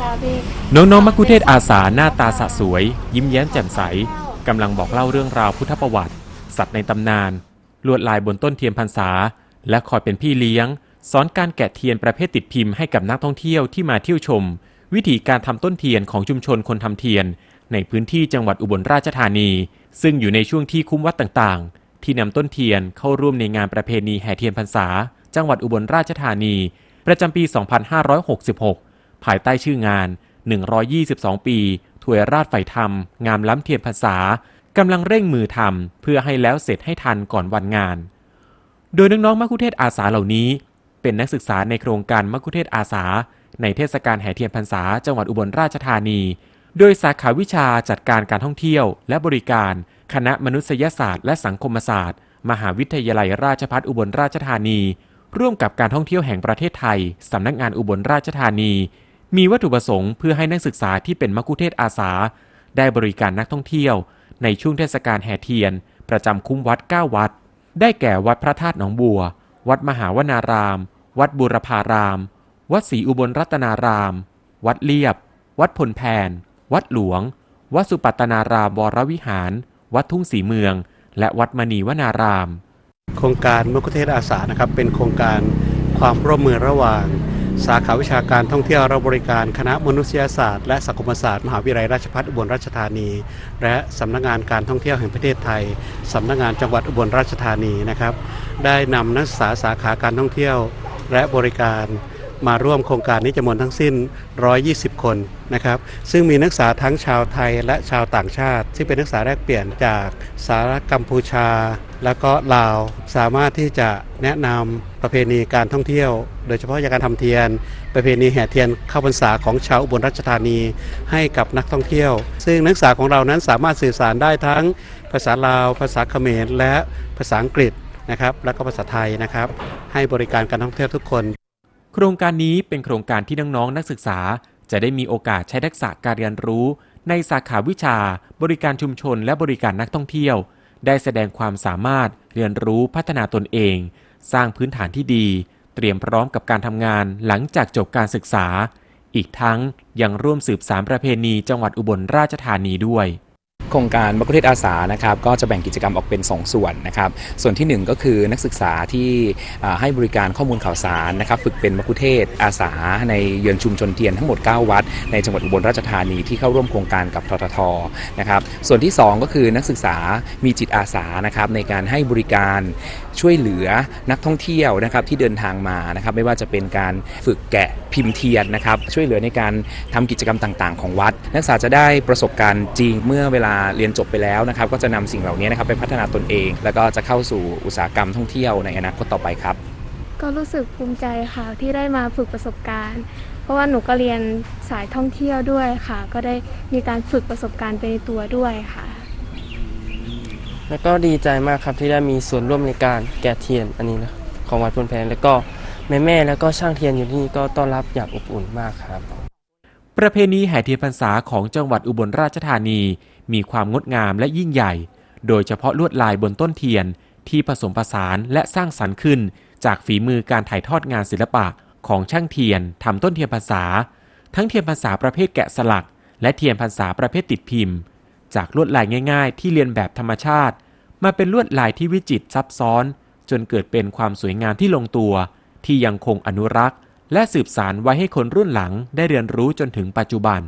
จะมีน้องๆมักคุเทศอาสาหน้าตาสะสวย ยิ้มแย้มแจ่มใสกำลังบอกเล่าเรื่องราวพุทธประวัติ สัตว์ในตำนาน ลวดลายบนต้นเทียนพรรษา และคอยเป็นพี่เลี้ยง สอนการแกะเทียนประเภทติดพิมพ์ให้กับนักท่องเที่ยวที่มาเที่ยวชม วิธีการทำต้นเทียนของชุมชนคนทำเทียน ในพื้นที่จังหวัดอุบลราชธานี ซึ่งอยู่ในช่วงที่คุ้มวัดต่างๆ ที่นำต้นเทียนเข้าร่วมในงานประเพณีแห่เทียนพรรษา จังหวัดอุบลราชธานี ประจำปี 2566 ภายใต้ชื่องาน 122 ปี ถวยราชไฟธรรม งามล้ำเทียนพรรษากำลังเร่งมือทำเพื่อให้แล้วเสร็จให้ทันก่อนวันงาน โดยน้องๆมัคคุเทศอาสาเหล่านี้ เป็นนักศึกษาในโครงการมัคคุเทศอาสา ในเทศกาลแห่เทียนพรรษาจังหวัดอุบลราชธานี โดยสาขาวิชาจัดการการท่องเที่ยวและบริการ คณะมนุษยศาสตร์และสังคมศาสตร์ มหาวิทยาลัยราชภัฏอุบลราชธานี ร่วมกับการท่องเที่ยวแห่งประเทศไทยสำนักงานอุบลราชธานี มีวัตถุประสงค์เพื่อให้นักศึกษาที่เป็นมัคคุเทศอาสา ได้บริการนักท่องเที่ยว ในช่วงเทศกาลแห่เทียน ประจำคุ้มวัด 9 วัด ได้แก่วัดพระธาตุหนองบัว วัดมหาวนาราม วัดบุรพาราม วัดศรีอุบลรัตนาราม วัดเลียบ วัดพลแพน วัดหลวง วัดสุปัตตนารามวรวิหาร วัดทุ่งสีเมือง และวัดมณีวนาราม โครงการมกุเทศอาสานะครับเป็นโครงการความร่วมมือระหว่าง สาขาวิชาการท่องเที่ยวและบริการคณะมนุษยศาสตร์และสังคมศาสตร์มหาวิทยาลัยราชภัฏอุบลราชธานี และสำนักงานการท่องเที่ยวแห่งประเทศไทยสำนักงานจังหวัดอุบลราชธานีนะครับ ได้นำนักศึกษาสาขาการท่องเที่ยวและบริการ มาร่วมโครงการนี้จำนวนทั้งสิ้น 120 คนนะครับ ซึ่งมีนักศึกษาทั้งชาวไทยและชาวต่างชาติ ซึ่งเป็นนักศึกษาแลกเปลี่ยนจากสหรัฐกัมพูชา แล้วก็ลาว สามารถที่จะแนะนำประเพณีการท่องเที่ยว โดยเฉพาะการทำเทียน ประเพณีแห่เทียนเข้าพรรษาของชาวอุบลราชธานีให้กับนักท่องเที่ยว ซึ่งนักศึกษาของเรานั้นสามารถสื่อสารได้ทั้งภาษาลาว ภาษาเขมร และภาษาอังกฤษนะครับ แล้วก็ภาษาไทยนะครับ ให้บริการการท่องเที่ยวทุกคน โครงการนี้เป็นโครงการที่น้องๆนักศึกษา จะได้มีโอกาสใช้ทักษะการเรียนรู้ ในสาขาวิชา บริการชุมชนและบริการนักท่องเที่ยว ได้แสดงความสามารถเรียนรู้พัฒนาตนเอง สร้างพื้นฐานที่ดี เตรียมพร้อมกับการทำงานหลังจากจบการศึกษา อีกทั้งยังร่วมสืบสารประเพณีจังหวัดอุบลราชธานีด้วย โครงการมัคคุเทศอาสานะครับก็จะแบ่งกิจกรรมออกเป็น 2 ส่วนนะครับส่วนทีหนึ่1 ก็คือนักศึกษาที่ให้บริการข้อมูลข่าวสารนะครับฝึกเป็นมัคคุเทศอาสา ในเยือนชุมชนเทียนทั้งหมด 9 วัด ในจังหวัดอุบลราชธานีที่เข้าร่วมโครงการกับทททนะครับส่วนที่ 2 ก็คือนักศึกษามีจิตอาสานะครับในการให้บริการช่วยเหลือนักท่องเที่ยวนะครับที่เดินทางมานะครับไม่ว่าจะเป็นการฝึกแกะพิมพ์เทียนนะครับช่วยเหลือในการทำกิจกรรมต่าง ๆ ของวัด นักศึกษาจะได้ประสบการณ์จริงเมื่อเวลาเรียนจบไปแล้วนะครับ ก็จะนำสิ่งเหล่านี้นะครับไปพัฒนาตนเอง แล้วก็จะเข้าสู่อุตสาหกรรมท่องเที่ยวในอนาคตต่อไปครับ ก็รู้สึกภูมิใจค่ะที่ได้มาฝึกประสบการณ์ เพราะว่าหนูก็เรียนสายท่องเที่ยวด้วยค่ะ ก็ได้มีการฝึกประสบการณ์ไปในตัวด้วยค่ะ แล้วก็ดีใจมากครับที่ได้มีส่วนร่วมในการแกะเทียนอันนี้นะของวัดพลแพนแล้วก็แม่แม่ๆแล้วก็ช่างเทียนอยู่ที่นี่ก็ต้อนรับอย่างอบอุ่นมากครับ ประเพณีแห่เทียนพรรษาของจังหวัดอุบลราชธานี มีความงดงามและยิ่งใหญ่ โดยเฉพาะลวดลายบนต้นเทียนที่ผสมผสานและสร้างสรรค์ขึ้น จากฝีมือการถ่ายทอดงานศิลปะของช่างเทียนทำต้นเทียนพรรษา ทั้งเทียนพรรษาประเภทแกะสลัก และเทียนพรรษาประเภทติดพิมพ์ จากลวดลายง่าย ๆ ที่เรียนแบบธรรมชาติ มาเป็นลวดลายที่วิจิตรซับซ้อน จนเกิดเป็นความสวยงามที่ลงตัว ที่ยังคงอนุรักษ์ และสืบสานไว้ให้คนรุ่นหลังได้เรียนรู้จนถึงปัจจุบัน